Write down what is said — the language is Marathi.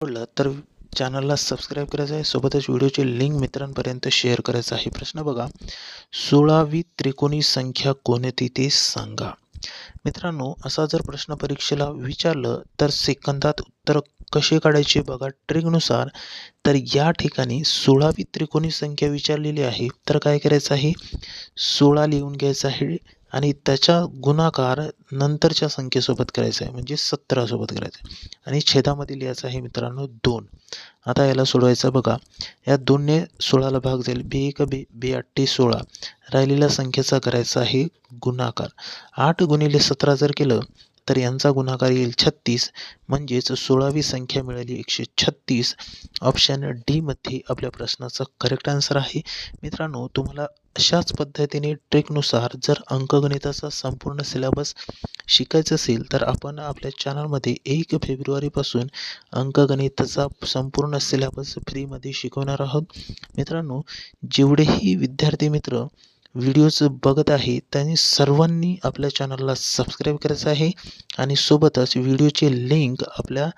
आवडलं तर चॅनलला सबस्क्राईब करायचं आहे. सोबतच व्हिडिओची लिंक मित्रांपर्यंत शेअर करायचं आहे. प्रश्न बघा. सोळावी त्रिकोणी संख्या कोणती ते सांगा. मित्रांनो असा जर प्रश्न परीक्षेला विचारलं तर सेकंदात उत्तर कसे काढायचे बघा? ट्रिकनुसार तर या ठिकाणी सोळावी त्रिकोणी संख्या विचारलेली आहे. तर काय करायचं आहे? सोळा लिहून घ्यायचं आहे. आणि त्याच्या गुणाकार नंतरच्या संख्येसोबत करायचा आहे. म्हणजे सतरासोबत करायचा आहे. आणि छेदामध्ये लिहायचं आहे मित्रांनो दोन. आता याला सोडवायचं बघा. या दोनने सोळाला भाग जाईल. बे एक बे बे अठ्ठी सोळा. राहिलेल्या संख्येचा करायचा आहे गुणाकार. आठ गुणिले सतरा जर केलं तर यांचा गुणाकार येईल छत्तीस. म्हणजेच सोळावी संख्या मिळाली एकशे छत्तीस. ऑप्शन डीमध्ये आपल्या प्रश्नाचा करेक्ट आन्सर आहे. मित्रांनो तुम्हाला अशाच पद्धतीने ट्रेकनुसार जर अंकगणिताचा संपूर्ण सिलेबस शिकायचं असेल तर आपण आपल्या चॅनलमध्ये एक फेब्रुवारीपासून अंकगणिताचा संपूर्ण सिलेबस फ्रीमध्ये शिकवणार आहोत. मित्रांनो जेवढेही विद्यार्थी मित्र व्हिडिओज बघत आहे त्यांनी सर्वांनी आपल्या चॅनलला सबस्क्राईब करायचं आहे आणि सोबतच व्हिडिओचे लिंक आपल्या